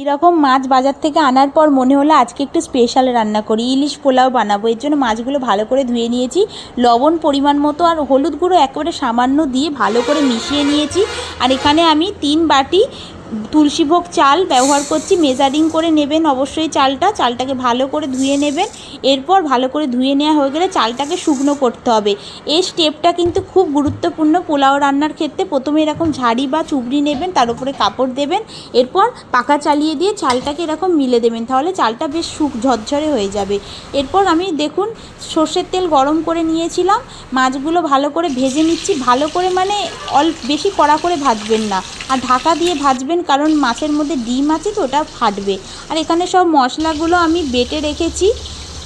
এরকম মাছ বাজার থেকে আনার পর মনে হলো আজকে একটু স্পেশাল রান্না করি। ইলিশ পোলাও বানাবো, এর জন্য মাছগুলো ভালো করে ধুয়ে নিয়েছি। লবণ পরিমাণ মতো আর হলুদ গুঁড়ো একেবারে সামান্য দিয়ে ভালো করে মিশিয়ে নিয়েছি। আর এখানে আমি তিন বাটি তুলসীভোগ চাল ব্যবহার করছি মেজারিং করে নেবেন অবশ্যই চালটা, চালটাকে ভালো করে ধুয়ে নেবেন। এরপর ভালো করে ধুয়ে নেওয়া হয়ে গেলে চালটাকে শুকনো করতে হবে। এই স্টেপটা কিন্তু খুব গুরুত্বপূর্ণ পোলাও রান্নার ক্ষেত্রে। প্রথমে এরকম ঝাড়ি বা চুবড়ি নেবেন, তার উপরে কাপড় দেবেন। এরপর পাকা চালিয়ে দিয়ে চালটাকে এরকম মিলে দেবেন, তাহলে চালটা বেশ শুক ঝরঝরে হয়ে যাবে। এরপর আমি দেখুন, সর্ষের তেল গরম করে নিয়েছিলাম। মাছগুলো ভালো করে ভেজে নিচ্ছি। ভালো করে মানে অল্প, বেশি কড়া করে ভাজবেন না। আর ঢাকা দিয়ে ভাজবেন কারণ মাছের মধ্যে ডিম আছে তো, ওটা ফাটবে। আর এখানে সব মশলাগুলো আমি বেটে রেখেছি।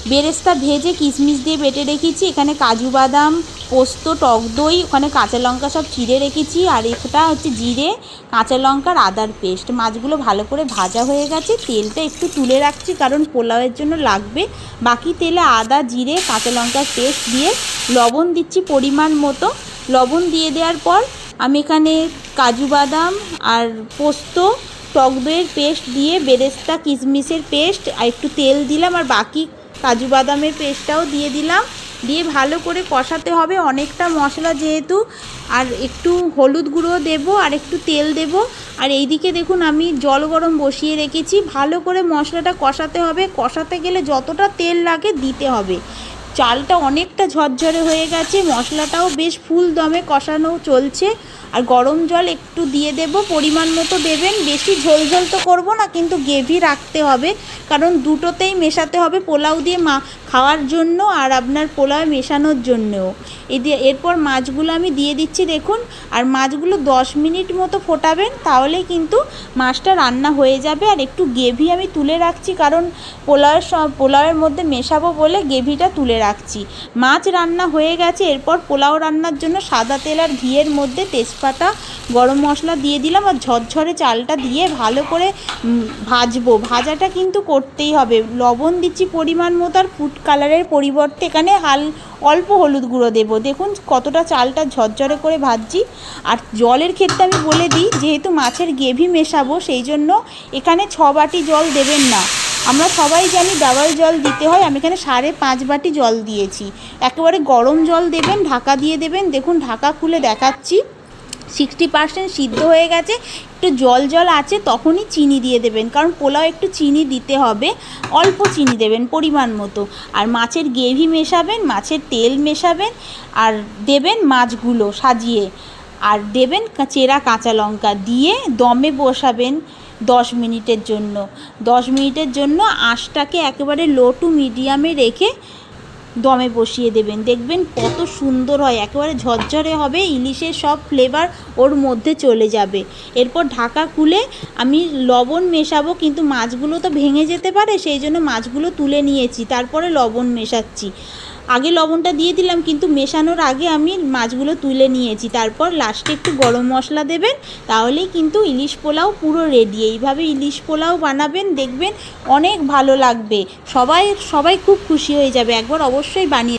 বেরেস্তা ভেজে কিশমিশ দিয়ে বেটে রেখেছি। এখানে কাজু বাদাম, পোস্ত, টক দই, ওখানে কাঁচা লঙ্কা সব চিড়ে রেখেছি। আর এটা হচ্ছে জিরে, কাঁচা লঙ্কার আদার পেস্ট। মাছগুলো ভালো করে ভাজা হয়ে গেছে। তেলটা একটু তুলে রাখছি কারণ পোলাওয়ের জন্য লাগবে। বাকি তেলে আদা, জিরে, কাঁচা লঙ্কার পেস্ট দিয়ে লবণ দিচ্ছি পরিমাণ মতো। লবণ দিয়ে দেওয়ার পর আমি এখানে কাজু বাদাম আর পোস্ত, টক দইয়ের পেস্ট দিয়ে বেরেস্তা, কিশমিশের পেস্ট, আর একটু তেল দিলাম, আর বাকি কাজু বাদামের পেস্টটাও দিয়ে দিলাম। দিয়ে ভালো করে কষাতে হবে অনেকটা মশলা যেহেতু, আর একটু হলুদ গুঁড়ো দেবো, আর একটু তেল দেব। আর এইদিকে দেখুন আমি জল গরম বসিয়ে রেখেছি, ভালো করে মশলাটা কষাতে হবে। কষাতে গেলে যতটা তেল লাগে দিতে হবে। চালটা অনেকটা ঝরঝরে হয়ে গেছে মশলাটাও বেশ ফুল দমে কষানো চলছে। আর গরম জল একটু দিয়ে দেব, পরিমাণ মতো দেবেন, বেশি ঝোল ঝোল তো করব না, কিন্তু গ্রেভি রাখতে হবে, কারণ দুটোতেই মেশাতে হবে পোলাও দিয়ে মা খাওয়ার জন্য আর আপনার পোলাও মেশানোর জন্যও। এই দিয়ে এরপর মাছগুলো আমি দিয়ে দিচ্ছি, দেখুন, আর মাছগুলো দশ মিনিট মতো ফোটাবেন, তাহলেই কিন্তু মাছটা রান্না হয়ে যাবে, আর একটু গ্রেভি আমি তুলে রাখছি, কারণ পোলাওয়ের সব, পোলাওয়ের মধ্যে মেশাবো বলে গ্রেভিটা তুলে রাখছি। মাছ রান্না হয়ে গেছে, এরপর পোলাও রান্নার জন্য সাদা তেল আর ঘিয়ের মধ্যে তেজপাতা, গরম মশলা দিয়ে দিলাম আর ঝরঝরে চালটা দিয়ে ভালো করে ভাজবো। ভাজাটা কিন্তু করতেই হবে। লবণ দিচ্ছি পরিমাণ মতো আর ফুড কালারের পরিবর্তে এখানে হাল, অল্প হলুদ গুঁড়ো দেবো। দেখুন কতটা চালটা ঝরঝরে করে ভাজছি। আর জলের ক্ষেত্রে আমি বলে দিই, যেহেতু মাছের গ্রেভি মেশাবো, সেই জন্য এখানে ছ বাটি জল দেবেন না। আমরা সবাই জানি ডাবল জল দিতে হয়। আমি এখানে সাড়ে পাঁচ বাটি জল দিয়েছি। একেবারে গরম জল দেবেন, ঢাকা দিয়ে দেবেন। দেখুন ঢাকা খুলে দেখাচ্ছি। সিক্সটি পার্সেন্ট সিদ্ধ হয়ে গেছে, একটু জল জল আছে তখনই চিনি দিয়ে দেবেন, কারণ পোলাও একটু চিনি দিতে হবে, অল্প চিনি দেবেন পরিমাণ মতো। আর মাছের গ্রেভি মেশাবেন, মাছের তেল মেশাবেন, আর দেবেন মাছগুলো সাজিয়ে, আর দেবেন চেরা কাঁচা লঙ্কা দিয়ে দমে বসাবেন দশ মিনিটের জন্য। দশ মিনিটের জন্য আঁশটাকে একেবারে লো টু মিডিয়ামে রেখে দমে বসিয়ে দেবেন। দেখবেন কত সুন্দর হয়। একেবারে ঝরঝরে হবে, ইলিশের সব ফ্লেভার ওর মধ্যে চলে যাবে। এরপর ঢাকা খুলে আমি লবণ মেশাবো, কিন্তু মাছগুলো তো ভেঙে যেতে পারে, সেই জন্য মাছগুলো তুলে নিয়েছি। তারপরে লবণ মেশাচ্ছি। আগে লবণটা দিয়ে দিলাম, কিন্তু মেশানোর আগে আমি মাছগুলো তুলে নিয়েছি। তারপর লাস্টে একটু গরম মশলা দেবেন, তাহলেই কিন্তু ইলিশ পোলাও পুরো রেডি এইভাবে ইলিশ পোলাও বানাবেন, দেখবেন অনেক ভালো লাগবে। সবাই সবাই খুব খুশি হয়ে যাবে। একবার অবশ্যই বানিয়ে